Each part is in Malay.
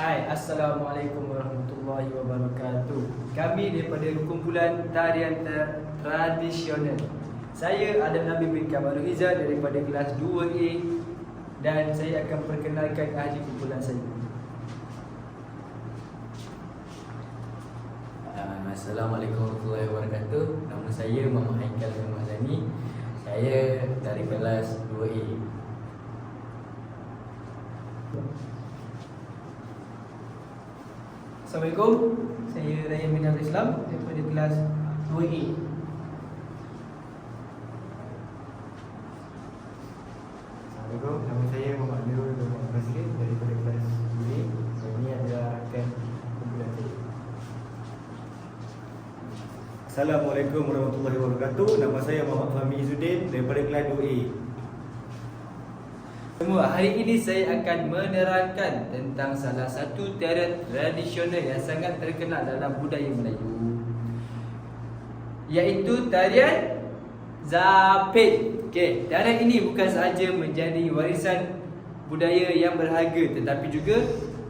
Hai, Assalamualaikum warahmatullahi wabarakatuh. Kami daripada kumpulan tarian ter- tradisional. Saya Adam Nabi bin Kamarul Izzah daripada kelas 2A Dan saya akan perkenalkan ahli kumpulan saya. Uh, Assalamualaikum warahmatullahi wabarakatuh. Nama saya Muhammad Haikal Mazani Saya dari kelas 2A Assalamualaikum Saya Ryan bin Abdul Islam Daripada kelas 2A Assalamualaikum, nama saya Muhammad Nurul bin Muhammad Basri daripada kelas 2A dan ini adalah rakan kumpulan saya. Assalamualaikum warahmatullahi wabarakatuh. Nama saya Muhammad Fahmi Izzuddin daripada kelas 2A. Semua hari ini saya akan menerangkan tentang salah satu tarian tradisional yang sangat terkenal dalam budaya Melayu Iaitu tarian Zapin. Okey, tarian ini bukan sahaja menjadi warisan budaya yang berharga Tetapi juga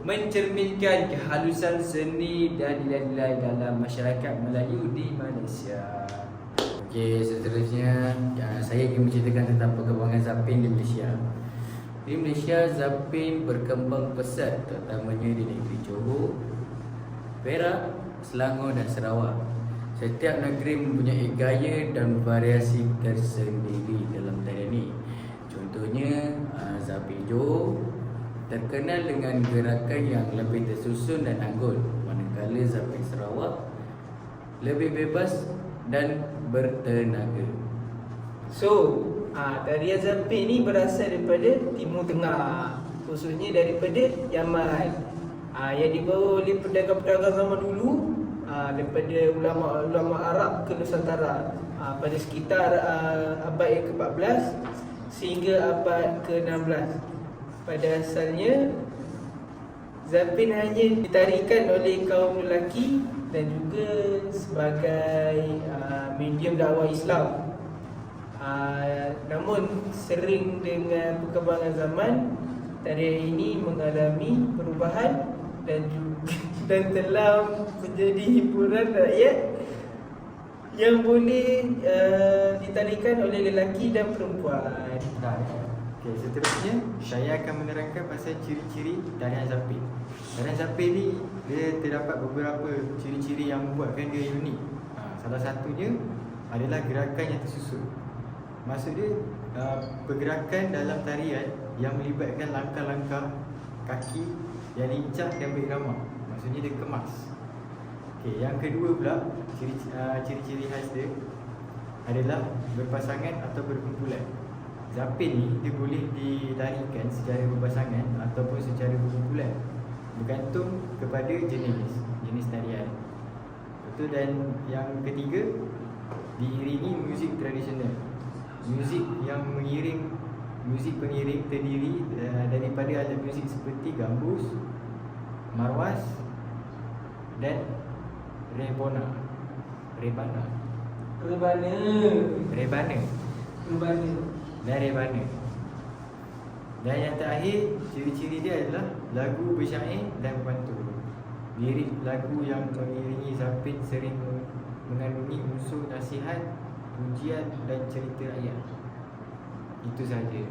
mencerminkan kehalusan seni dan nilai-nilai dalam masyarakat Melayu di Malaysia. Okey, seterusnya Saya ingin menceritakan tentang perkembangan Zapin di Malaysia Di Malaysia, Zapin berkembang pesat Terutamanya di negeri Johor Perak, Selangor dan Sarawak. Setiap negeri mempunyai gaya dan variasi tersendiri dalam tarian ini. Contohnya, uh, Zapin Johor terkenal dengan gerakan yang lebih tersusun dan anggun Manakala Zapin Sarawak lebih bebas dan bertenaga. So ah, Tarian Zampin ni berasal daripada Timur Tengah. Khususnya daripada Yaman ah, Yang dibawa oleh pedagang-pedagang zaman dulu ah, Daripada ulama-ulama Arab ke Nusantara. Ah, Pada sekitar ah, abad yang ke-14 Sehingga abad ke-16 Pada asalnya Zapin hanya ditarikan oleh kaum lelaki dan juga sebagai uh, medium dakwah Islam. Uh, namun sering dengan perkembangan zaman tarian ini mengalami perubahan dan juga dan telah menjadi hiburan rakyat yang boleh uh, ditarikan oleh lelaki dan perempuan. Okey, seterusnya saya akan menerangkan pasal ciri-ciri tarian Zapin. Tarian Zapin ni dia terdapat beberapa ciri-ciri yang membuatkan dia unik. Ha, salah satunya adalah gerakan yang tersusun. Maksud dia uh, pergerakan dalam tarian yang melibatkan langkah-langkah kaki yang lincah dan berirama. Maksudnya dia kemas. Okey, yang kedua pula ciri uh, ciri-ciri khas dia adalah berpasangan atau berkumpulan. Zapin ni dia boleh ditarikan secara berpasangan ataupun secara berkumpulan bergantung kepada jenis jenis tarian. Betul dan yang ketiga diiringi muzik tradisional. Muzik yang mengiring muzik pengiring terdiri uh, daripada alat muzik seperti gambus, marwas dan rebona. Rebana. Rebana. Rebana Rebana. dan rebana. Dan yang terakhir, ciri-ciri dia adalah lagu bersyair dan berpantun. Lirik lagu yang mengiringi Zapin sering mengandungi unsur nasihat, pujian dan cerita rakyat. Itu sahaja.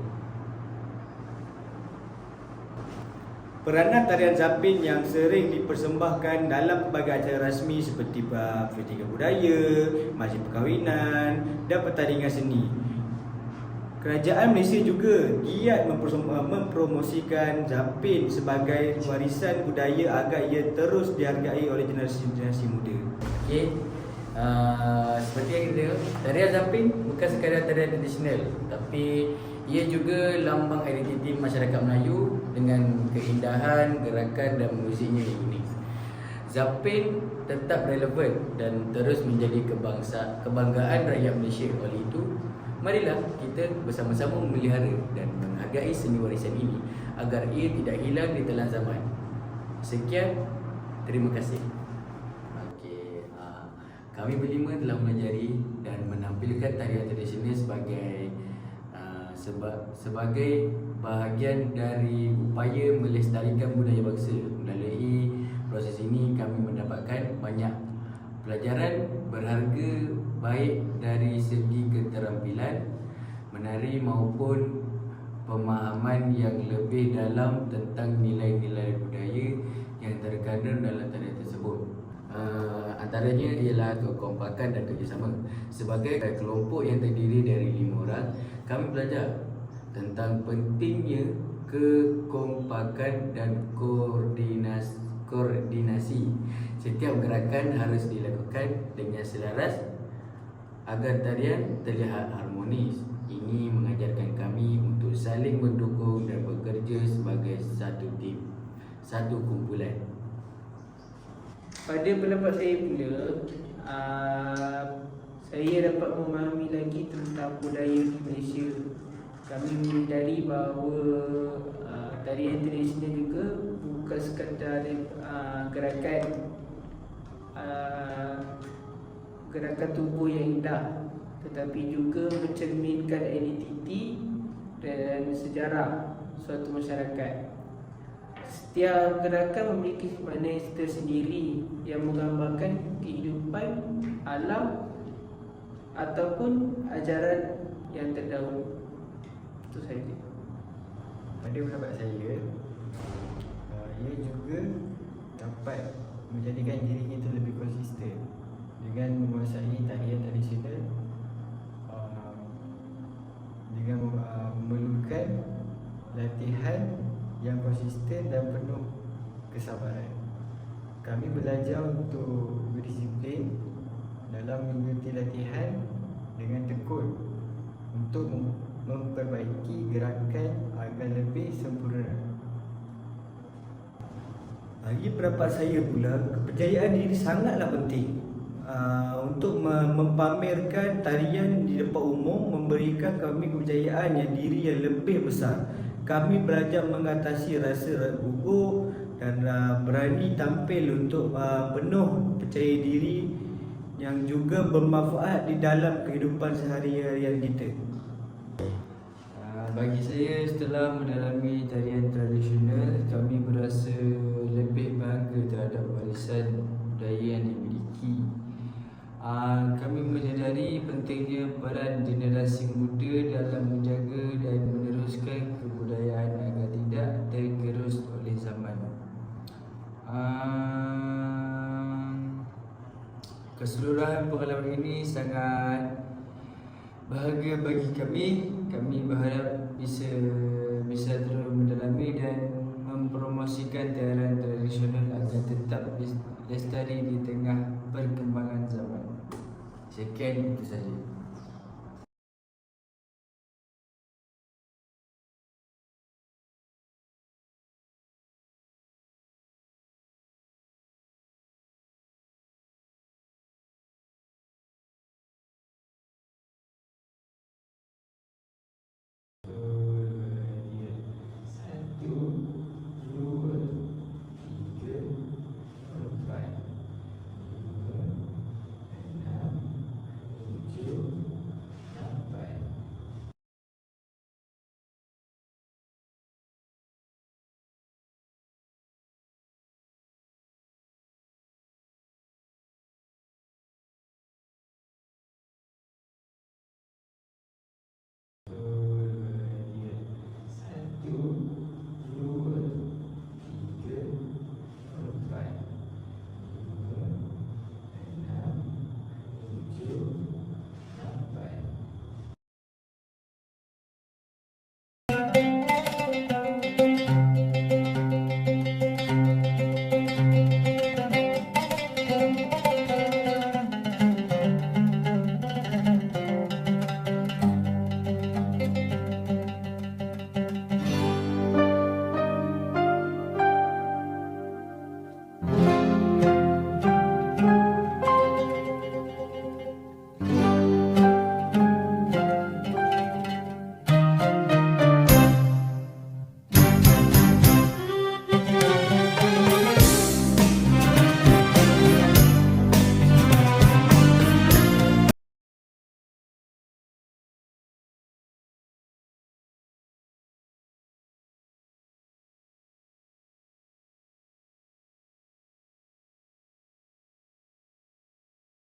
Peranan tarian Zapin yang sering dipersembahkan dalam pelbagai acara rasmi seperti bab festival budaya, majlis perkahwinan dan pertandingan seni. Kerajaan Malaysia juga giat mempromosikan Zapin sebagai warisan budaya agar ia terus dihargai oleh generasi-generasi muda. Okey. Uh, seperti yang kita tarian Zapin bukan sekadar tarian tradisional tapi ia juga lambang identiti masyarakat Melayu dengan keindahan, gerakan dan muziknya yang unik. Zapin tetap relevan dan terus menjadi kebangsa kebanggaan rakyat Malaysia. Oleh itu, marilah kita bersama-sama memelihara dan menghargai seni warisan ini agar ia tidak hilang di telan zaman. Sekian, terima kasih. Kami berlima telah melajari dan menampilkan tarian tradisional sebagai ah, seba, sebagai bahagian dari upaya melestarikan budaya bangsa. Melalui proses ini kami mendapatkan banyak pelajaran berharga baik dari segi keterampilan menari maupun pemahaman yang lebih dalam tentang nilai-nilai budaya yang terkandung dalam tarian tersebut. Uh, antaranya ialah kekompakan dan kerjasama. Sebagai kelompok yang terdiri dari lima orang, kami belajar tentang pentingnya kekompakan dan koordinasi. koordinasi. Setiap gerakan harus dilakukan dengan selaras agar tarian terlihat harmonis. Ini mengajarkan kami untuk saling mendukung dan bekerja sebagai satu tim, satu kumpulan. Pada pendapat saya pula uh, Saya dapat memahami lagi tentang budaya di Malaysia. Kami menyadari bahawa uh, tarian tradisional juga bukan sekadar uh, gerakan uh, Gerakan tubuh yang indah Tetapi juga mencerminkan identiti dan sejarah suatu masyarakat Setiap gerakan memiliki makna tersendiri yang menggambarkan kehidupan alam ataupun ajaran yang terdahulu. Itu saja. Pada pendapat saya uh, Ia juga dapat menjadikan diri kita lebih konsisten Dengan menguasai tarian tradisional kesabaran Kami belajar untuk berdisiplin dalam mengikuti latihan dengan tekun untuk mem- memperbaiki gerakan agar lebih sempurna. Bagi pendapat saya pula, kepercayaan diri sangatlah penting uh, untuk me- mempamerkan tarian di depan umum memberikan kami kepercayaan yang diri yang lebih besar. Kami belajar mengatasi rasa gugup dan uh, berani tampil untuk uh, penuh percaya diri yang juga bermanfaat di dalam kehidupan sehari-harian kita. Ah, Bagi saya setelah mendalami tarian tradisional kami berasa lebih bangga terhadap warisan budaya yang dimiliki. Ah, kami menyadari pentingnya peran generasi muda dalam menjaga dan meneruskan kebudayaan agar tidak tergerus oleh zaman. Ah, keseluruhan ini sangat bahagia bagi kami. Kami berharap bisa bisa terus mendalami dan mempromosikan tarian tradisional agar tetap lestari di tengah perkembangan zaman. Sekian itu saja.